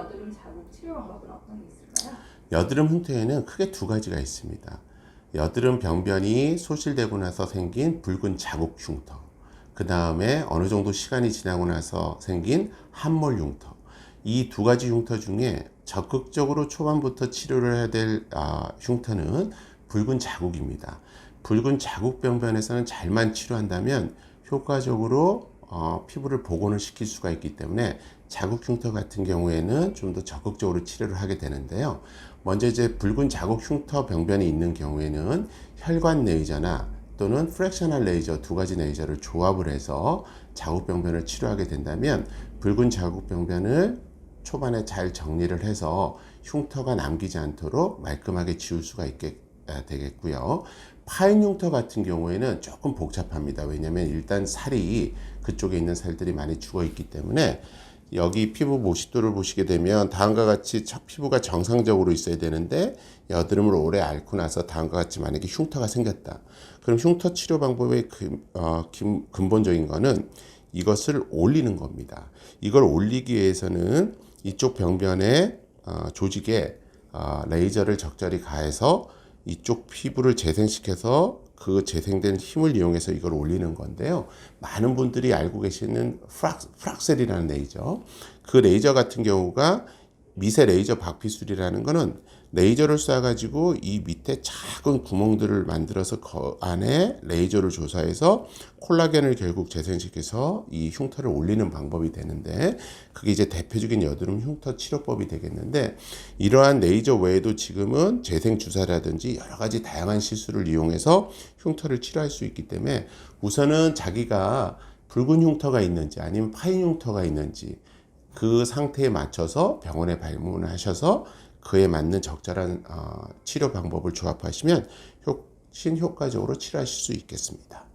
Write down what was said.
여드름 자국 치료 방법은 어떤 게 있을까요? 여드름 흉터에는 크게 두 가지가 있습니다. 여드름 병변이 소실되고 나서 생긴 붉은 자국 흉터. 그 다음에 어느 정도 시간이 지나고 나서 생긴 함몰 흉터. 이 두 가지 흉터 중에 적극적으로 초반부터 치료를 해야 될 아, 흉터는 붉은 자국입니다. 붉은 자국 병변에서는 잘만 치료한다면 효과적으로 어, 피부를 복원을 시킬 수가 있기 때문에 자국 흉터 같은 경우에는 좀 더 적극적으로 치료를 하게 되는데요. 먼저 이제 붉은 자국 흉터 병변이 있는 경우에는 혈관 레이저나 또는 프랙셔널 레이저 두 가지 레이저를 조합을 해서 자국 병변을 치료하게 된다면 붉은 자국 병변을 초반에 잘 정리를 해서 흉터가 남기지 않도록 말끔하게 지울 수가 있게 아, 되겠고요. 파인 흉터 같은 경우에는 조금 복잡합니다. 왜냐하면 일단 살이 그쪽에 있는 살들이 많이 죽어 있기 때문에 여기 피부 모식도를 보시게 되면 다음과 같이 첫 피부가 정상적으로 있어야 되는데 여드름을 오래 앓고 나서 다음과 같이 만약에 흉터가 생겼다. 그럼 흉터 치료 방법의 그, 어, 근본적인 거는 이것을 올리는 겁니다. 이걸 올리기 위해서는 이쪽 병변에 어, 조직에 어, 레이저를 적절히 가해서 이쪽 피부를 재생시켜서 그 재생된 힘을 이용해서 이걸 올리는 건데요. 많은 분들이 알고 계시는 프락, 프락셀이라는 레이저. 그 레이저 같은 경우가 미세 레이저 박피술이라는 거는 레이저를 쏴가지고 이 밑에 작은 구멍들을 만들어서 그 안에 레이저를 조사해서 콜라겐을 결국 재생시켜서 이 흉터를 올리는 방법이 되는데 그게 이제 대표적인 여드름 흉터 치료법이 되겠는데 이러한 레이저 외에도 지금은 재생 주사라든지 여러 가지 다양한 시술을 이용해서 흉터를 치료할 수 있기 때문에 우선은 자기가 붉은 흉터가 있는지 아니면 파인 흉터가 있는지 그 상태에 맞춰서 병원에 방문을 하셔서 그에 맞는 적절한 어, 치료 방법을 조합하시면 훨씬 효과적으로 치료하실 수 있겠습니다.